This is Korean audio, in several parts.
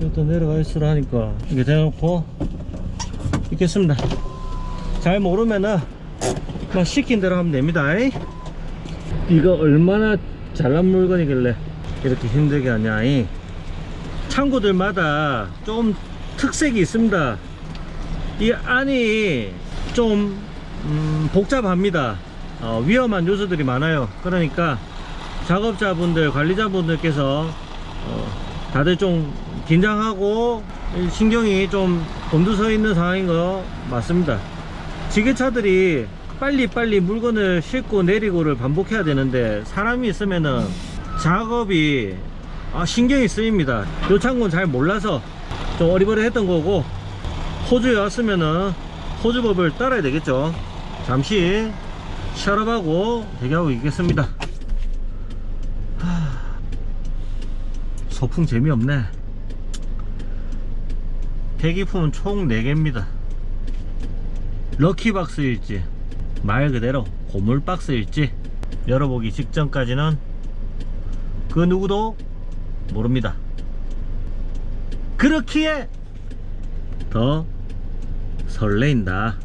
이것도 내려가 있으라 하니까 이게 대놓고 있겠습니다. 잘 모르면은 뭐 시킨 대로 하면 됩니다. 이거 얼마나 잘난 물건이길래 이렇게 힘들게 하냐 이. 창고들마다 좀 특색이 있습니다. 이 안이 좀 음, 복잡합니다. 어, 위험한 요소들이 많아요. 그러니까 작업자분들 관리자분들께서 어, 다들 좀 긴장하고 신경이 좀 곤두서 있는 상황인 거 맞습니다. 지게차들이 빨리빨리 물건을 싣고 내리고를 반복해야 되는데 사람이 있으면은 작업이 아, 신경이 쓰입니다. 요 창고는 잘 몰라서 좀 어리버리했던 거고 호주에 왔으면은 호주법을 따라야 되겠죠. 잠시 샤럽하고 대기하고 있겠습니다 소풍 재미없네. 대기품은 총 4개입니다. 럭키박스일지 말 그대로 고물박스일지 열어보기 직전까지는 그 누구도 모릅니다. 그렇기에 더 설레인다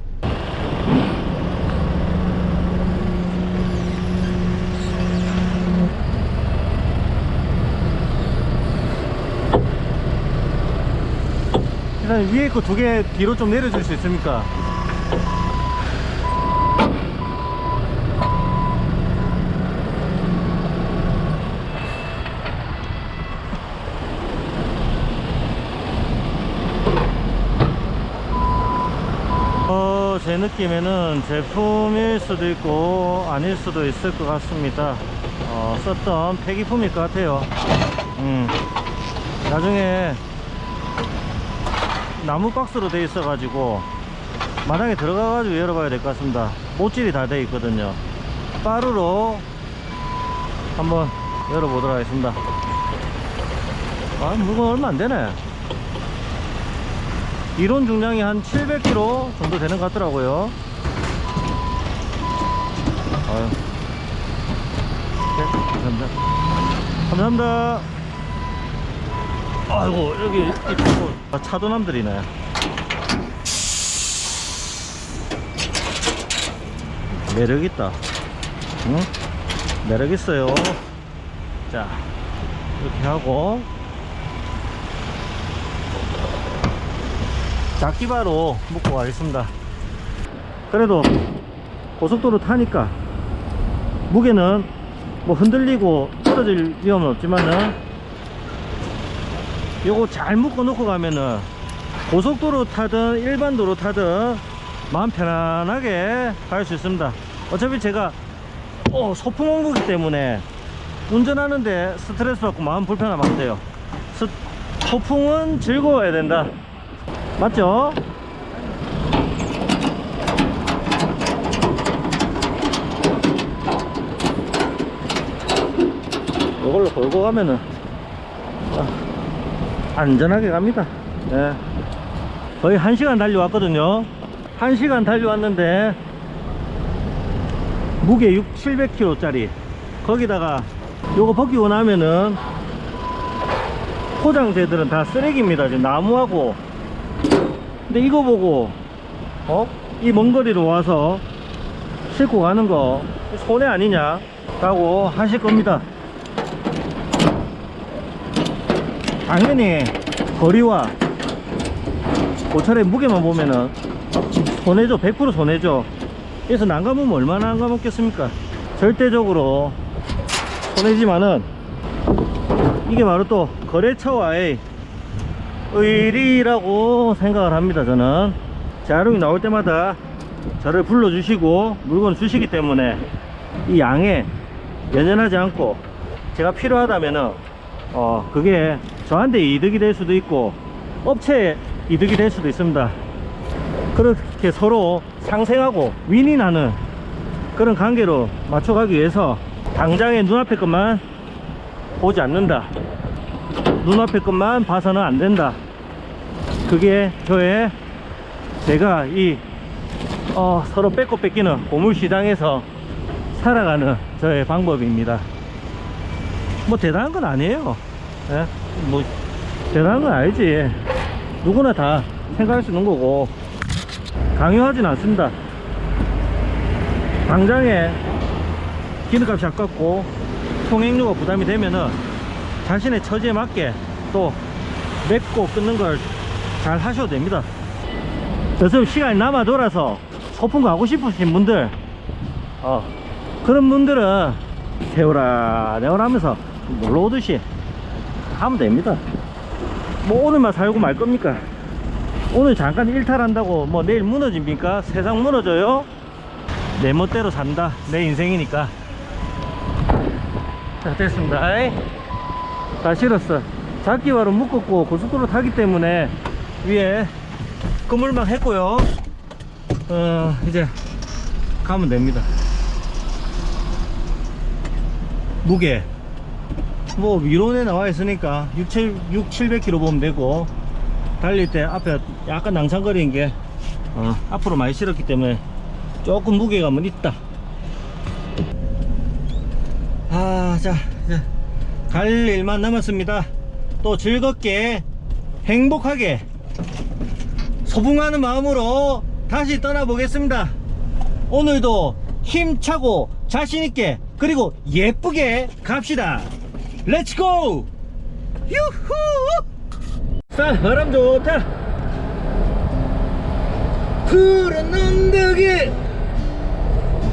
일단 위에 거 두 개 뒤로 좀 내려줄 수 있습니까? 어, 제 느낌에는 제품일 수도 있고 아닐 수도 있을 것 같습니다. 어, 썼던 폐기품일 것 같아요. 음, 나중에 나무 박스로 돼 있어 가지고 마당에 들어가 가지고 열어봐야 될 것 같습니다. 못질이 다돼 있거든요. 빠르로 한번 열어보도록 하겠습니다. 아 물건 얼마 안 되네. 이론 중량이 한 700kg 정도 되는 것 같더라고요. 아유. 네, 감사합니다. 감사합니다 아이고 여기 이쪽으로 다 차도 남들이네. 매력있다. 응? 매력있어요. 자 이렇게 하고. 작기바로 묶고 가겠습니다. 그래도 고속도로 타니까 무게는 뭐 흔들리고 떨어질 위험은 없지만은 요거 잘 묶어 놓고 가면은 고속도로 타든 일반 도로 타든 마음 편안하게 갈 수 있습니다. 어차피 제가 어, 소풍 온 거기 때문에 운전하는데 스트레스 받고 마음 불편하면 안 돼요. 스, 소풍은 즐거워야 된다. 맞죠? 이걸로 걸고 가면은 아, 안전하게 갑니다. 네. 거의 1시간 달려왔거든요. 1시간 달려왔는데 무게 6, 700kg 짜리. 거기다가 요거 벗기고 나면은 포장재들은 다 쓰레기입니다. 지금 나무하고. 근데 이거 보고 어? 이 먼 거리로 와서 싣고 가는 거 손해 아니냐 라고 하실 겁니다 당연히 거리와 고철의 무게만 보면은 손해죠. 100% 손해죠. 그래서 난감하면 얼마나 난감했겠습니까? 절대적으로 손해지만은 이게 바로 또 거래처와의 의리라고 생각을 합니다 저는. 자룡이 나올 때마다 저를 불러주시고 물건을 주시기 때문에 이 양에 연연하지 않고 제가 필요하다면은 어 그게 저한테 이득이 될 수도 있고 업체에 이득이 될 수도 있습니다. 그렇게 서로 상생하고 윈윈하는 그런 관계로 맞춰가기 위해서 당장의 눈앞의 것만 보지 않는다. 눈앞의 것만 봐서는 안 된다. 그게 저의 제가 이 어, 서로 뺏고 뺏기는 보물시장에서 살아가는 저의 방법입니다 뭐 대단한 건 아니에요. 예? 뭐 대단한 건 아니지. 누구나 다 생각할 수 있는 거고. 강요하진 않습니다. 당장에 기름값이 아깝고 통행료가 부담이 되면은 자신의 처지에 맞게 또 맺고 끊는 걸 잘 하셔도 됩니다. 그래서 시간이 남아 돌아서 소풍 가고 싶으신 분들 어, 그런 분들은 세워라 내워라 하면서 놀러 오듯이 하면 됩니다. 뭐 오늘만 살고 말 겁니까? 오늘 잠깐 일탈한다고 뭐 내일 무너집니까? 세상 무너져요? 내 멋대로 산다. 내 인생이니까. 자 됐습니다. 에이. 다 실었어. 잡기바로 묶었고 고속도로 타기 때문에 위에 그물망 했고요. 어 이제 가면 됩니다. 무게 뭐 위론에 나와 있으니까 6, 7, 6 700kg 보면 되고 달릴 때 앞에 약간 낭창거리는 게 어, 앞으로 많이 실었기 때문에 조금 무게감은 있다. 아자 갈 일만 남았습니다. 또 즐겁게 행복하게 소풍하는 마음으로 다시 떠나보겠습니다. 오늘도 힘차고 자신있게 그리고 예쁘게 갑시다 렛츠고 유후! 자 바람 좋다. 푸른 언덕에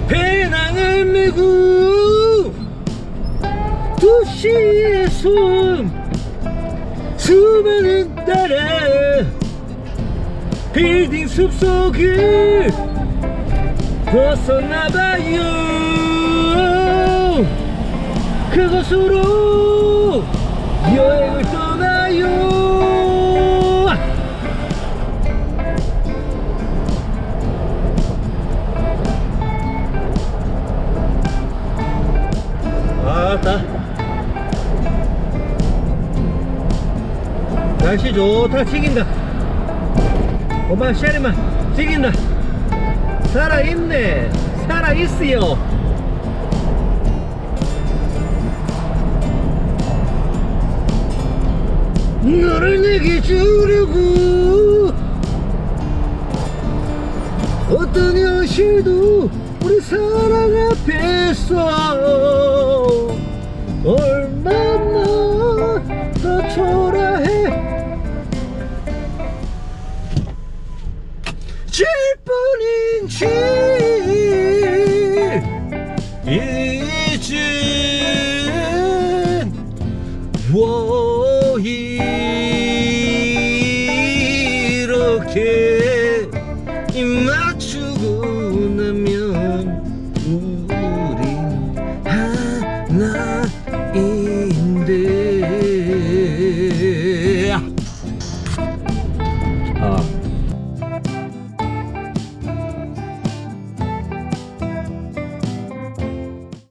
배낭을 메고 도시의 숨 수많은 따라 빌딩 숲속을 벗어나봐요 그곳으로 여행을 떠나요. 아따 날씨 좋다 튀긴다. 오마 샤리만. 튀긴다. 살아있네. 살아있어요 너를 내게 주려고. 어떤 현실도 우리 사랑 앞에서